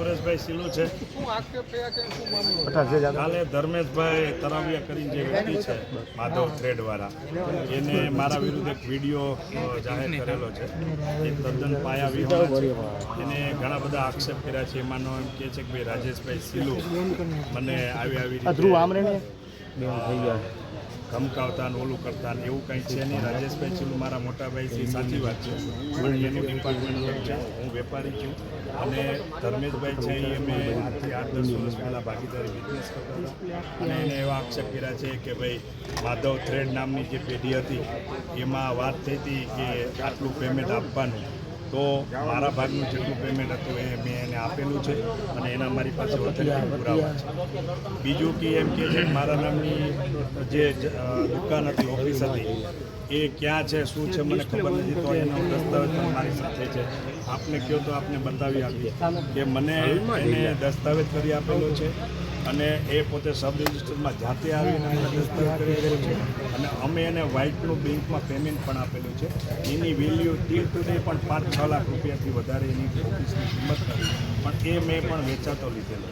સુરેશભાઈ સિલુ છે. કાલે ધર્મેશભાઈ તરાવિયા કરીને જે વ્યક્તિ છે માધવ થ્રેડ વાળા એને મારા વિરુદ્ધ એક વીડિયો જાહેર કરેલો છે. એ તદ્દન પાયા વિહોણા છે. એને ઘણા બધા આક્ષેપ કર્યા છે. એમાંનો એમ કે છે કે ભાઈ રાજેશભાઈ સિલુ મને આવી આવી રીતે ધમકાવતા ને ઓલું કરતા ને એવું કંઈ છે નહીં. રાજેશભાઈ છેલ્લું મારા મોટાભાઈ છે, સાચી વાત છે. પણ એનું ડિપાર્ટમેન્ટ અલગ છે, હું વેપારી છું. અને ધર્મેશભાઈ છે એ અમે આજથી આઠ દસ વર્ષ પહેલાં ભાગીદારી બિઝનેસ કરતા અને એને એવા આક્ષેપ કર્યા છે કે ભાઈ, માધવ થ્રેડ નામની જે પેઢી હતી, એમાં વાત થઈ હતી કે આટલું પેમેન્ટ આપવાનું. તો મારા ભાગનું જેટલું પેમેન્ટ હતું એ મેં એને આપેલું છે અને એના મારી પાસે પુરાવા છે. બીજું કે એમ કે છે મારા નામની જે દુકાન હતી ઓફિસ હતી, એ ક્યાં છે, શું છે, મને ખબર નથી, તો એનો દસ્તાવેજ પણ મારી સાથે છે. આપને કહો તો આપને બતાવી આપીએ કે મને એને દસ્તાવેજ કરી આપેલો છે અને એ પોતે સબ રજિસ્ટરમાં જાતે આવીને દસ્તાવેજ છે. અને અમે એને વ્હાઇટનું બેંકમાં પેમેન્ટ પણ આપેલું છે. એની વેલ્યુ ટીલ ટુડે પણ પાંચ છ લાખ રૂપિયાથી વધારે એની ઓફિસની કિંમત નથી પણ એ મેં પણ વેચાતો લીધેલો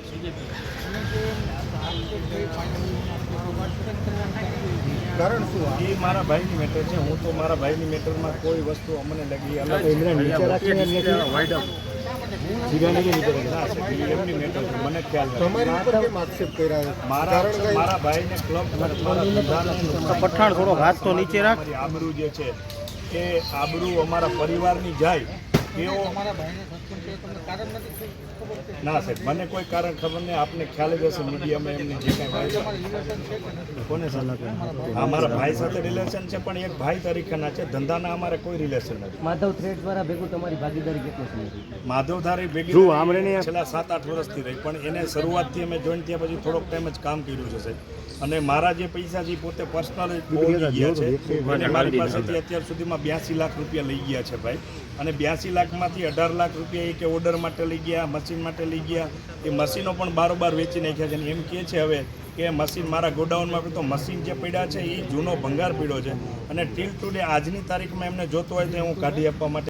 કારણ શું એ મારા ભાઈની મેટર છે. હું તો મારા ભાઈની મેટરમાં કોઈ વસ્તુ અમને લગી અલગ મને ખ્યાલ? મારા? ભાઈને ક્લબ પઠાણ થોડો હાથ તો નીચે રાખ. આબરૂ જે છે એ આબરૂ અમારા પરિવારની જાય ના સાહેબ મને કોઈ કારણ ખબર નહીં. આપને ખ્યાલ જ હશે મીડિયામાં એમને જે કાંઈ કોને સાથે. અમારા ભાઈ સાથે રિલેશન છે પણ એક ભાઈ તરીકેના છે. ધંધાના અમારે કોઈ રિલેશન નથી. માધવ થ્રેડ દ્વારા ભેગું તમારી ભાગીદારી કેટલી સમયથી માધવધારી ભેગી ધ્રુવ આમરેની છેલ્લા સાત આઠ વર્ષથી રહી. પણ એને શરૂઆતથી અમે જોઈન થયા પછી થોડોક ટાઈમ જ કામ કર્યું છે સાહેબ. અને મારા જે પૈસા છે પોતે પર્સનલ ગયા છે. અને મારી પાસેથી અત્યાર સુધીમાં બ્યાસી લાખ રૂપિયા લઈ ગયા છે ભાઈ. અને બ્યાસી લાખમાંથી અઢાર લાખ રૂપિયા એ કે ઓર્ડર માટે લઈ ગયા મશીન માટે લઈ ગયા. એ મશીનો પણ બારોબાર વેચી નાખ્યા છે અને એમ કહે છે હવે કે મશીન મારા ગોડાઉનમાં તો મશીન જે પડ્યા છે એ જૂનો ભંગાર પીડ્યો છે. અને ટીલ ટુડે આજની તારીખમાં એમને જોતો હોય તો હું કાઢી આપવા માટે